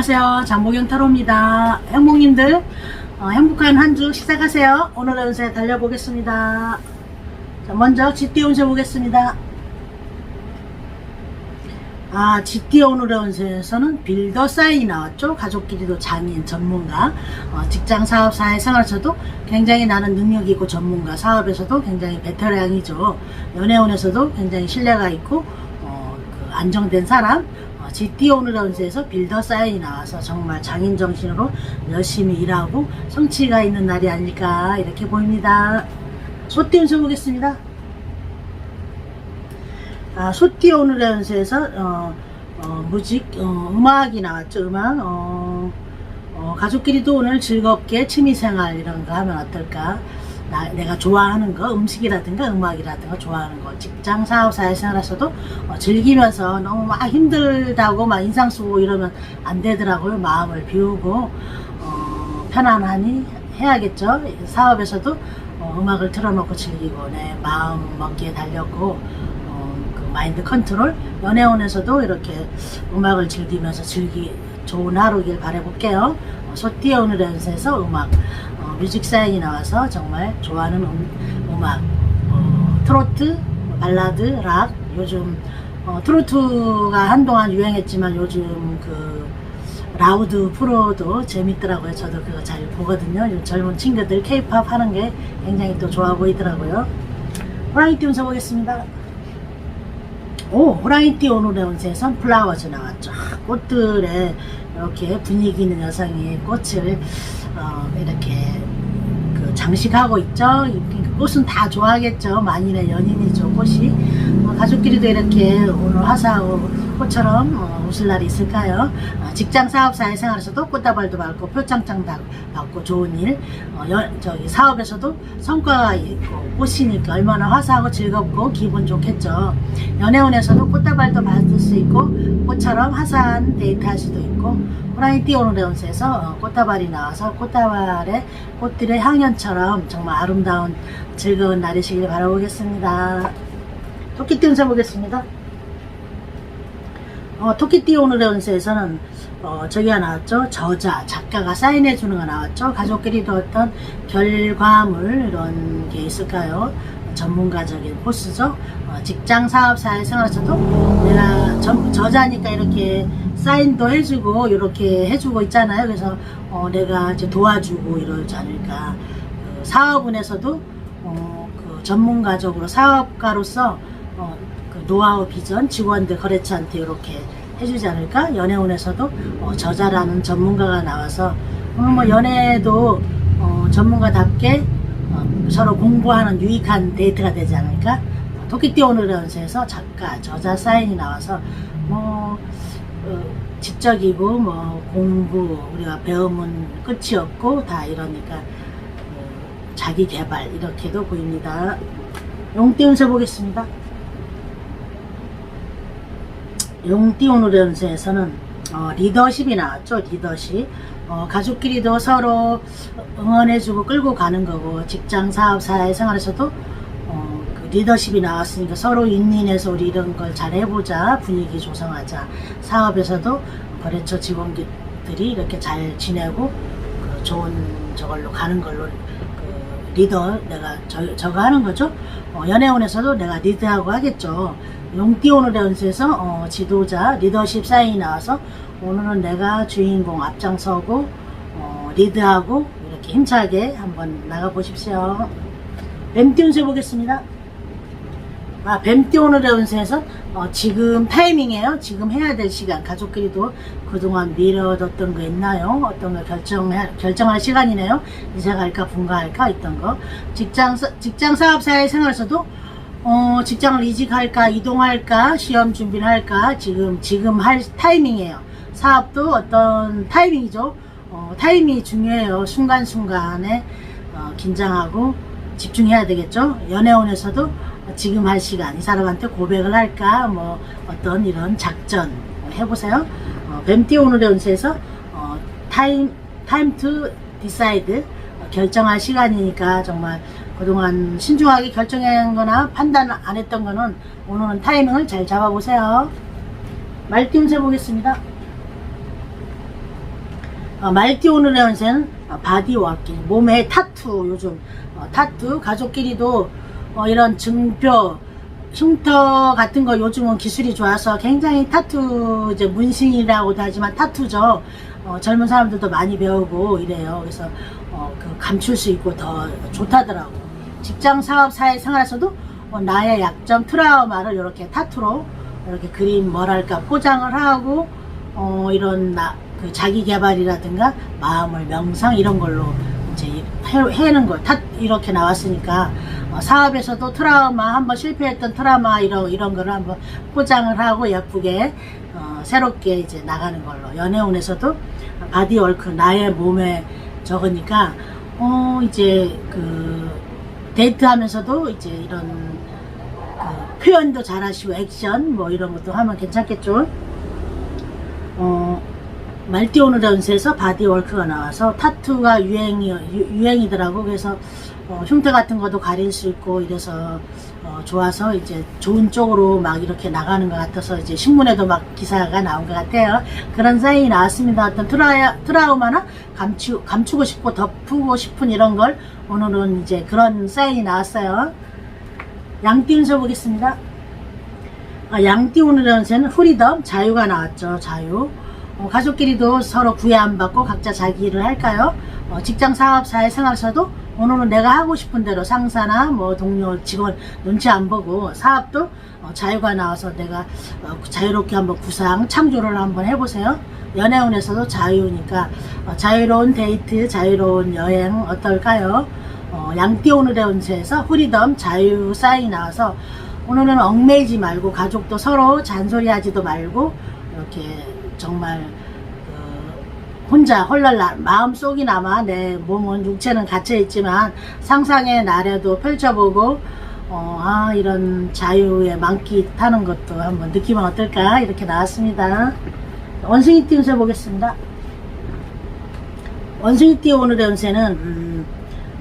안녕하세요. 장보경 타로입니다. 행복님들, 어, 행복한 한 주 시작하세요. 오늘의 운세 달려보겠습니다. 자, 먼저 GT 운세 보겠습니다. 아, GT 오늘의 운세에서는 빌더 사인이 나왔죠. 가족끼리도 장인, 전문가, 어, 직장, 사업, 사회, 생활에서도 굉장히 나는 능력이 있고 전문가, 사업에서도 굉장히 베테랑이죠. 연애운에서도 굉장히 신뢰가 있고, 어, 그 안정된 사람, 어, GT 오늘의 운세에서 빌더 사인이 나와서 정말 장인 정신으로 열심히 일하고 성취가 있는 날이 아닐까 이렇게 보입니다. 소띠 운세 보겠습니다. 아, 소띠 연세에서 어, 어, 무직 어, 음악이 나왔죠 음악 어, 어, 가족끼리도 오늘 즐겁게 취미생활 이런 거 하면 어떨까 나, 내가 좋아하는 거 음식이라든가 음악이라든가 좋아하는 거 직장 사업 사회생활에서도 어, 즐기면서 너무 막 힘들다고 막 인상 쓰고 이러면 안 되더라고요 마음을 비우고. 어, 편안하니 해야겠죠. 사업에서도 어, 음악을 틀어놓고 즐기고 내 마음 먹기에 달렸고 어, 그 마인드 컨트롤 연애원에서도 이렇게 음악을 즐기면서 즐기 좋은 하루길 바라볼게요. 어, 소띠의 오늘의 연세에서 음악. 어, 뮤직 사인이 나와서 정말 좋아하는 음, 음악 어, 트로트, 발라드, 락 요즘 어, 트로트가 한동안 유행했지만 요즘 그 라우드 프로도 재밌더라고요. 저도 그거 잘 보거든요. 요 젊은 친구들 케이팝 하는 게 굉장히 또 좋아 보이더라고요. 호랑이띠 운세 보겠습니다. 오, 호랑이띠 오늘의 운세 선플라워즈 나왔죠. 아, 꽃들에 이렇게 분위기 있는 여성이 꽃을 어, 이렇게 그 장식하고 있죠. 이 꽃은 다 좋아하겠죠. 만인의 연인이죠, 꽃이. 어, 가족끼리도 이렇게 오늘 화사하고 꽃처럼 어, 웃을 날이 있을까요? 어, 직장 사업 사회생활에서도 꽃다발도 받고 표창장 다 받고 좋은 일, 어, 여- 저기 사업에서도 성과가 있고 꽃이니까 얼마나 화사하고 즐겁고 기분 좋겠죠. 연애운에서도 꽃다발도 받을 수 있고 꽃처럼 화사한 데이트 할 수도 있고 운세에서 어, 꽃다발이 나와서 꽃다발에 꽃들의 향연처럼 정말 아름다운 즐거운 날이시길 바라보겠습니다. 토끼띠 운세 보겠습니다. 어, 토끼띠 오늘의 운세에서는 어, 저기가 나왔죠. 저자, 작가가 사인해 주는 거 나왔죠. 가족끼리도 어떤 결과물 이런 게 있을까요? 전문가적인 포스죠. 어, 직장, 사업, 사회, 생활에서도 내가 전- 저자니까 이렇게 사인도 해주고 이렇게 해주고 있잖아요. 그래서 어, 내가 이제 도와주고 이러지 않을까. 그 사업운에서도 어, 그 전문가적으로 사업가로서 어, 그 노하우 비전 직원들 거래처한테 이렇게 해주지 않을까? 연애운에서도 어, 저자라는 전문가가 나와서 어, 뭐 연애도 어, 전문가답게 어, 서로 공부하는 유익한 데이트가 되지 않을까? 어, 토끼띠 오늘의 연세에서 작가, 저자 사인이 나와서 뭐 어, 지적이고 뭐 공부 우리가 배움은 끝이 없고 다 이러니까 어, 자기 개발 이렇게도 보입니다. 용띠 운세 보겠습니다. 용띠 오늘의 운세에서는 어, 리더십이 나왔죠. 리더십. 어, 가족끼리도 서로 응원해주고 끌고 가는 거고 직장, 사업, 사회 생활에서도 어, 그 리더십이 나왔으니까 서로 인인해서 우리 이런 걸 잘 해보자 분위기 조성하자 사업에서도 거래처 직원들이 이렇게 잘 지내고 그 좋은 저걸로 가는 걸로 그 리더 내가 저, 저거 하는 거죠 어, 연애원에서도 내가 리드하고 하겠죠 용띠 오늘의 연세에서 어, 지도자 리더십 사인이 나와서 오늘은 내가 주인공 앞장서고 어, 리드하고 이렇게 힘차게 한번 나가 보십시오 뱀띠 운세 보겠습니다 아, 뱀띠 오늘의 운세에서 어, 지금 타이밍이에요. 지금 해야 될 시간. 가족끼리도 그동안 미뤄뒀던 거 있나요? 어떤 걸 결정해, 결정할 시간이네요. 이사 갈까, 분가할까, 있던 거. 직장, 사- 직장 사업 사회 생활에서도 어, 직장을 이직할까, 이동할까, 시험 준비를 할까, 지금, 지금 할 타이밍이에요. 사업도 어떤 타이밍이죠. 어, 타이밍이 중요해요. 순간순간에 어, 긴장하고 집중해야 되겠죠. 연애원에서도 지금 할 시간, 이 사람한테 고백을 할까, 뭐 어떤 이런 작전 해보세요. 어, 뱀띠 오늘의 운세에서 어, 타임, 타임 투 디사이드 결정할 시간이니까 정말 그동안 신중하게 결정한 거나 판단 안 했던 거는 오늘은 타이밍을 잘 잡아보세요. 말띠 운세 보겠습니다. 어, 말띠 오늘의 운세는 어, 바디 워킹, 몸에 타투 요즘 어, 타투 가족끼리도 어, 이런 증표 흉터 같은 거 요즘은 기술이 좋아서 굉장히 타투 이제 문신이라고도 하지만 타투죠. 어, 젊은 사람들도 많이 배우고 이래요. 그래서 어, 그 감출 수 있고 더 좋다더라고. 직장 사업 사회 생활에서도 어, 나의 약점 트라우마를 이렇게 타투로 이렇게 그림 뭐랄까 포장을 하고 어, 이런 나, 그 자기 개발이라든가 마음을 명상 이런 걸로 이제 해, 해는 거, 타, 이렇게 나왔으니까 어, 사업에서도 트라우마 한번 실패했던 트라우마 이런 이런 거를 한번 포장을 하고 예쁘게 어, 새롭게 이제 나가는 걸로. 연애운에서도 바디워크 나의 몸에 적으니까 어 이제 그 데이트하면서도 이제 이런 그 표현도 잘하시고 액션 뭐 이런 것도 하면 괜찮겠죠. 어, 말띠 오늘 연세에서 바디워크가 나와서 타투가 유행이, 유, 유행이더라고. 그래서 어, 흉터 같은 것도 가릴 수 있고 이래서 어, 좋아서 이제 좋은 쪽으로 막 이렇게 나가는 것 같아서 이제 신문에도 막 기사가 나온 것 같아요. 그런 사인이 나왔습니다. 어떤 트라, 트라우마나 감추, 감추고 싶고 덮고 싶은 이런 걸 오늘은 이제 그런 사인이 나왔어요. 양띠 운세 보겠습니다. 아, 양띠 오늘 연세는 프리덤 자유가 나왔죠 자유 어, 가족끼리도 서로 구애 안 받고 각자 자기 일을 할까요 어, 직장 사업 사회 생활에서도 오늘은 내가 하고 싶은 대로 상사나 뭐 동료 직원 눈치 안 보고 사업도 어, 자유가 나와서 내가 어, 자유롭게 한번 구상 창조를 한번 해보세요. 연애운에서도 자유니까 어, 자유로운 데이트 자유로운 여행 어떨까요? 어, 양띠 오늘의 운세에서 프리덤 자유 사인이 나와서 오늘은 얽매이지 말고 가족도 서로 잔소리하지도 말고 이렇게 정말 그 혼자 헐랄라 마음속이나마 내 몸은 육체는 갇혀 있지만 상상의 나래도 펼쳐보고 어, 아 이런 자유의 만기 타는 것도 한번 느끼면 어떨까 이렇게 나왔습니다. 원숭이 띠 운세 보겠습니다. 원숭이 띠 오늘의 운세는 음,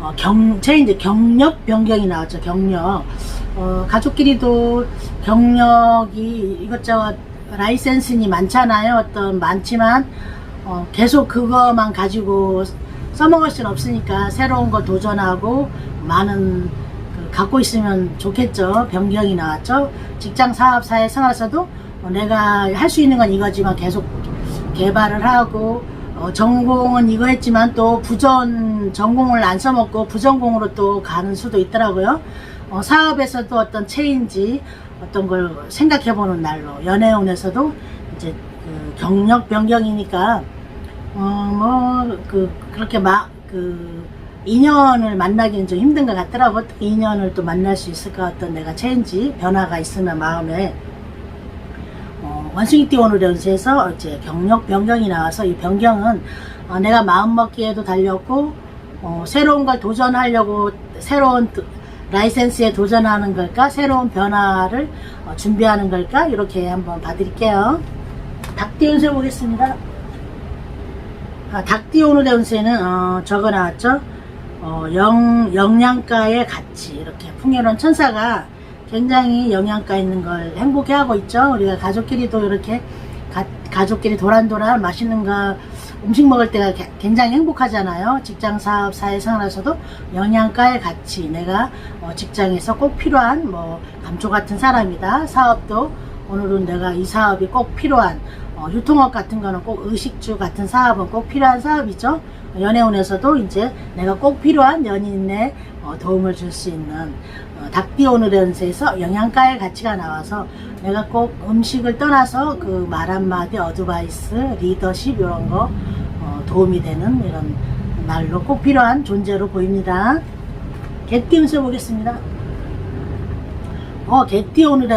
어, 경, 제 이제 경력 변경이 나왔죠. 경력. 어, 가족끼리도 경력이 이것저것 라이센스니 많잖아요. 어떤 많지만 어, 계속 그거만 가지고 써먹을 수는 없으니까 새로운 거 도전하고 많은 그 갖고 있으면 좋겠죠. 변경이 나왔죠. 직장 사업 사회 생활에서도 어, 내가 할 수 있는 건 이거지만 계속 개발을 하고 어, 전공은 이거 했지만 또 부전 전공을 안 써먹고 부전공으로 또 가는 수도 있더라고요. 어, 사업에서도 어떤 체인지 어떤 걸 생각해보는 날로 연애운에서도 이제 그 경력 변경이니까 어뭐그 그렇게 막그 인연을 만나기는 좀 힘든 것 같더라고. 인연을 또 만날 수 있을 것 같던 내가 체인지 변화가 있으면 마음에. 어, 원숭이띠 오늘 연세에서 이제 경력 변경이 나와서 이 변경은 어, 내가 마음 먹기에도 달렸고 어, 새로운 걸 도전하려고 새로운 도- 라이센스에 도전하는 걸까? 새로운 변화를 어, 준비하는 걸까? 이렇게 한번 봐드릴게요. 닭띠 운세 보겠습니다 아, 운세는 어, 적어 나왔죠 어, 영, 영양가의 가치 이렇게 풍요로운 천사가 굉장히 영양가 있는 걸 행복해하고 있죠. 우리가 가족끼리도 이렇게 가, 가족끼리 도란도란 맛있는 거 음식 먹을 때가 게- 굉장히 행복하잖아요. 직장 사업 사회 생활에서도 영양가의 가치 내가 어, 직장에서 꼭 필요한 뭐 감초 같은 사람이다. 사업도 오늘은 내가 이 사업이 꼭 필요한 어, 유통업 같은 거는 꼭 의식주 같은 사업은 꼭 필요한 사업이죠. 연애운에서도 이제 내가 꼭 필요한 연인의 어, 도움을 줄 수 있는 어, 닭띠 오늘의 운세에서 영양가의 가치가 나와서 내가 꼭 음식을 떠나서 그 말 한마디 어드바이스 리더십 이런 거 어, 도움이 되는 이런 날로 꼭 필요한 존재로 보입니다. 개띠 운세 보겠습니다. 어,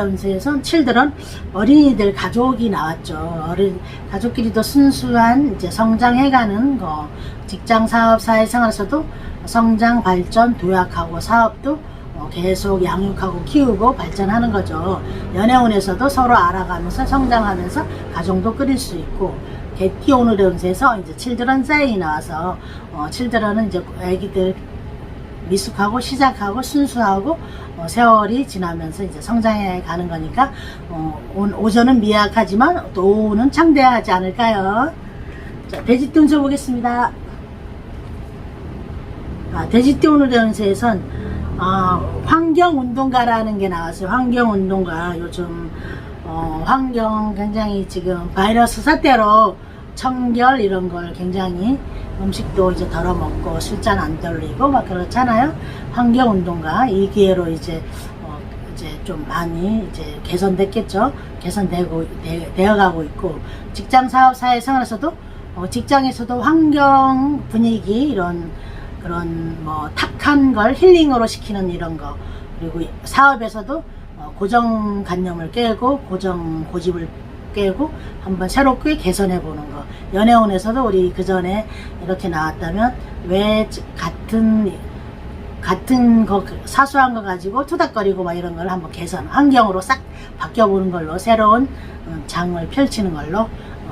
운세에선 칠들은 어린이들 가족이 나왔죠. 어린, 가족끼리 도 순수한 이제 성장해가는 거, 직장 사업 사회 생활에서도 성장, 발전, 도약하고 사업도 어, 계속 양육하고 키우고 발전하는 거죠. 연애운에서도 서로 알아가면서 성장하면서 가정도 꾸릴 수 있고, 개띠 오늘의 운세에서 이제 칠드런 사인이 나와서, 어, 칠드런은 이제 애기들 미숙하고 시작하고 순수하고 어, 세월이 지나면서 이제 성장해 가는 거니까 어, 오, 오전은 미약하지만 또 오후는 창대하지 않을까요? 자, 돼지띠 운세 보겠습니다. 아, 돼지띠 오늘 연세에선 어, 환경운동가라는 게 나왔어요. 환경운동가. 요즘 어, 환경 굉장히 지금 바이러스 사태로 청결 이런 걸 굉장히 음식도 이제 덜어 먹고 술잔 안 돌리고 막 그렇잖아요. 환경 운동가 이 기회로 이제 어, 이제 좀 많이 이제 개선됐겠죠. 개선되고 되, 되어가고 있고 직장 사업 사회생활에서도 어, 직장에서도 환경 분위기 이런 그런 뭐 탁한 걸 힐링으로 시키는 이런 거 그리고 사업에서도 어, 고정관념을 깨고 고정 고집을 깨고 한번 새롭게 개선해 보는 거. 연애운에서도 우리 그 전에 이렇게 나왔다면 왜 같은 같은 거 사소한 거 가지고 투닥거리고 막 이런 걸 한번 개선 환경으로 싹 바뀌어 보는 걸로 새로운 어, 장을 펼치는 걸로 어,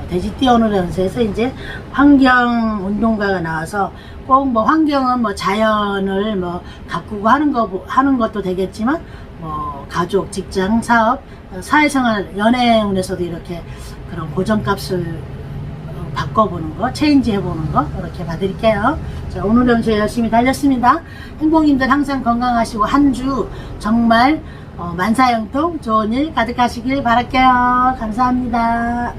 돼지띠 오늘 연세에서 이제 환경 운동가가 나와서 꼭 뭐 환경은 뭐 자연을 뭐 가꾸고 하는 거 하는 것도 되겠지만 뭐 가족, 직장, 사업, 어, 사회생활, 연애운에서도 이렇게 그런 고정값을 어, 바꿔보는 거, 체인지 해보는 거 이렇게 봐드릴게요. 자, 오늘 연수 열심히 달렸습니다. 행복님들 항상 건강하시고 한 주 정말 어, 만사형통 좋은 일 가득하시길 바랄게요. 감사합니다.